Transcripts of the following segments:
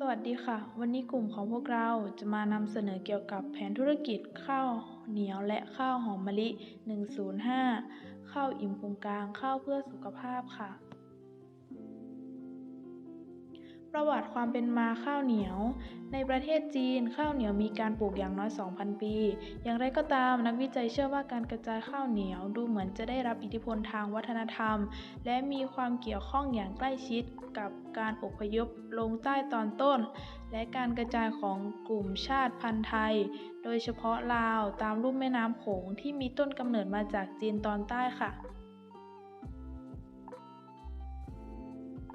สวัสดีค่ะ วันนี้กลุ่มของพวกเราจะมานำเสนอเกี่ยวกับแผนธุรกิจข้าวเหนียวและข้าวหอมมะลิ 105 ข้าวอิ่มพุงกลางข้าวเพื่อสุขภาพค่ะ ประวัติความเป็นมาข้าวเหนียว ในประเทศจีนข้าวเหนียวมีการปลูกอย่างน้อย 2,000 ปี อย่างไรก็ตามนักวิจัยเชื่อว่าการกระจายข้าวเหนียวดูเหมือนจะได้รับอิทธิพลทางวัฒนธรรม และมีความเกี่ยวข้องอย่างใกล้ชิดกับการอพยพลงใต้ตอนต้น และการกระจายของกลุ่มชาติพันธุ์ไทย โดยเฉพาะลาวตามลุ่มแม่น้ำโขงที่มีต้นกำเนิดมาจากจีนตอนใต้ค่ะ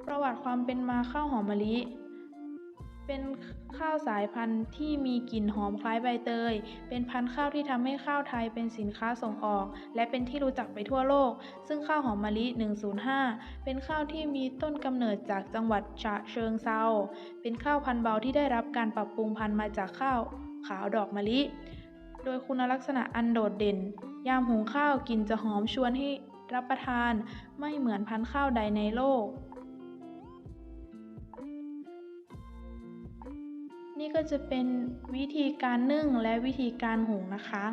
ประวัติความเป็นมาข้าวหอมมะลิ เป็นข้าวสายพันธุ์ที่มีกลิ่นหอมคล้ายใบเตย เป็นพันธุ์ข้าวที่ทำให้ข้าวไทยเป็นสินค้าส่งออก และเป็นที่รู้จักไปทั่วโลก ซึ่งข้าวหอมมะลิ 105 เป็นข้าวที่มีต้นกำเนิดจากจังหวัดฉะเชิงเซา เป็นข้าวพันธุ์เบาที่ได้รับการปรับปรุงพันธุ์มาจากข้าวขาวดอกมะลิ โดยคุณลักษณะอันโดดเด่น ยามหุงข้าวกลิ่นจะหอมชวนให้รับประทาน ไม่เหมือนพันธุ์ข้าวใดในโลก นี่ก็จะเป็นวิธีการนึ่งและวิธีการหุงนะคะ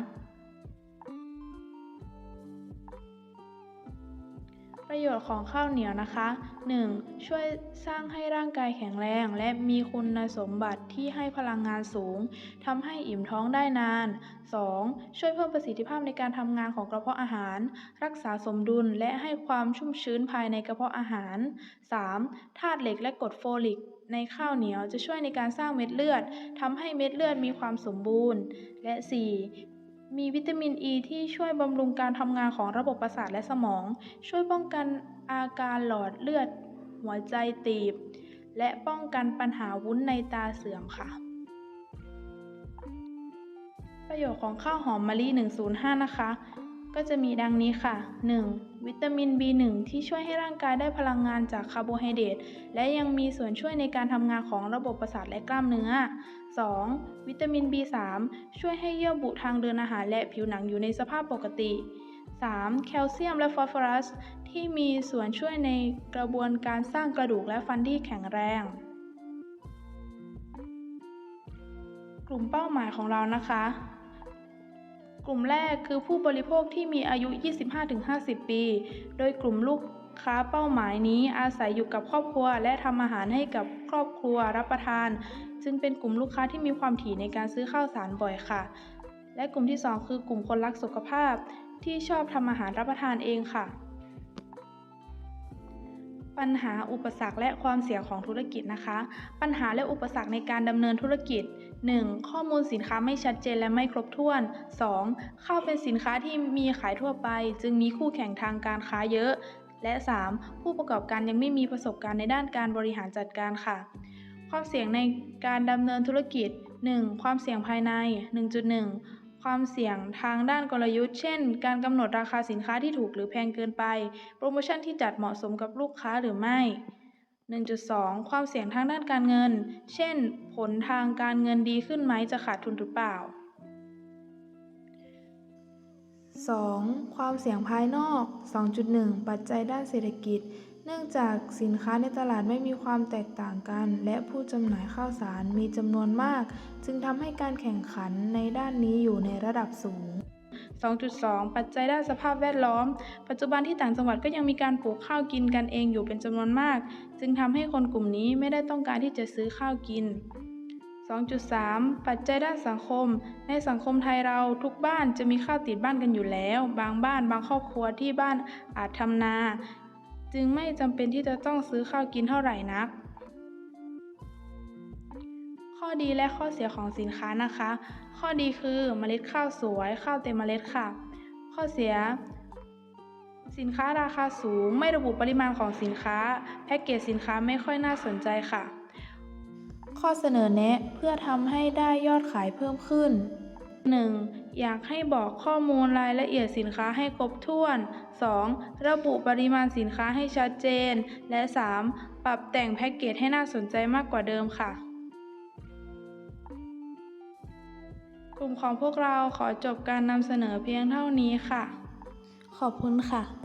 ประโยชน์ของข้าวเหนียวนะคะ 1. ช่วยสร้างให้ร่างกายแข็งแรง และมีคุณสมบัติที่ให้พลังงานสูงทำให้อิ่มท้องได้นาน 2. ช่วยเพิ่มประสิทธิภาพในการทำงานของกระเพาะอาหาร รักษาสมดุลและให้ความชุ่มชื้นภายในกระเพาะอาหาร 3. ธาตุเหล็กและกรดโฟลิกในข้าวเหนียวจะช่วยในการสร้างเม็ดเลือดทำให้เม็ดเลือดมีความสมบูรณ์ และ 4. มีวิตามินอ e ีที่ช่วยบำรุงการทำงานของระบบประสาทและสมอง ช่วยป้องกันอาการหลอดเลือด หัวใจตีบ และป้องกันปัญหาวุ้นในตาเสื่อมค่ะ ประโยชน์ของข้าวหอมมะลิ 105 นะคะ ก็จะมีดังนี้ค่ะ 1. วิตามิน B1 ที่ช่วยให้ร่างกายได้พลังงานจากคาร์โบไฮเดรตและยังมีส่วนช่วยในการทำงานของระบบประสาทและกล้ามเนื้อ 2. วิตามิน B3 ช่วยให้เยื่อบุทางเดินอาหารและผิวหนังอยู่ในสภาพปกติ 3. แคลเซียมและฟอสฟอรัส ที่มีส่วนช่วยในกระบวนการสร้างกระดูกและฟันที่แข็งแรง กลุ่มเป้าหมายของเรานะคะ กลุ่มแรกคือผู้บริโภคที่มีอายุ 25-50 ปี โดยกลุ่มลูกค้าเป้าหมายนี้อาศัยอยู่กับครอบครัว และทำอาหารให้กับครอบครัวรับประทาน จึงเป็นกลุ่มลูกค้าที่มีความถี่ในการซื้อข้าวสารบ่อยค่ะ และกลุ่มที่ 2 คือกลุ่มคนรักสุขภาพที่ชอบทำอาหารรับประทานเองค่ะ ปัญหาอุปสรรคและความเสี่ยงของธุรกิจนะคะ ปัญหาและอุปสรรคในการดำเนินธุรกิจ 1. ข้อมูลสินค้าไม่ชัดเจนและไม่ครบถ้วน 2. ข้าวเป็นสินค้าที่มีขายทั่วไป จึงมีคู่แข่งทางการค้าเยอะ และ 3. ผู้ประกอบการยังไม่มีประสบการณ์ในด้านการบริหารจัดการค่ะ ความเสี่ยงในการดำเนินธุรกิจ 1. ความเสี่ยงภายใน 1.1 ความเสี่ยงทางด้านกลยุทธ์ เช่น การกำหนดราคาสินค้าที่ถูกหรือแพงเกินไป โปรโมชั่นที่จัดเหมาะสมกับลูกค้าหรือไม่ 1.2 ความเสี่ยงทางด้านการเงิน เช่น ผลทางการเงินดีขึ้นไหมจะขาดทุนหรือเปล่า 2. ความเสี่ยงภายนอก 2.1 ปัจจัยด้านเศรษฐกิจ เนื่องจากสินค้าในตลาดไม่มีความแตกต่างกัน และผู้จำหน่ายข้าวสารมีจำนวนมาก จึงทำให้การแข่งขันในด้านนี้อยู่ในระดับสูง 2.2 ปัจจัยด้านสภาพแวดล้อม ปัจจุบันที่ต่างจังหวัดก็ยังมีการปลูกข้าวกินกันเองอยู่เป็นจำนวนมาก จึงทำให้คนกลุ่มนี้ไม่ได้ต้องการที่จะซื้อข้าวกิน 2.3 ปัจจัยด้านสังคม ในสังคมไทยเราทุกบ้านจะมีข้าวติดบ้านกันอยู่แล้ว บางบ้านบางครอบครัวที่บ้านอาจทำนา จึงไม่จำเป็นที่จะต้องซื้อข้าวกินเท่าไหร่นัก ข้อดีและข้อเสียของสินค้านะคะ ข้อดีคือเมล็ดข้าวสวย ข้าวเต็มเมล็ดค่ะ ข้อเสีย สินค้าราคาสูง ไม่ระบุปริมาณของสินค้า แพ็กเกจสินค้าไม่ค่อยน่าสนใจค่ะ ข้อเสนอแนะเพื่อทำให้ได้ยอดขายเพิ่มขึ้น 1. อยากให้บอกข้อมูลรายละเอียดสินค้าให้ครบถ้วน 2. ระบุปริมาณสินค้าให้ชัดเจน และ 3. ปรับแต่งแพ็กเกจให้น่าสนใจมากกว่าเดิมค่ะ กลุ่มของพวกเราขอจบการนำเสนอเพียงเท่านี้ค่ะ ขอบคุณค่ะ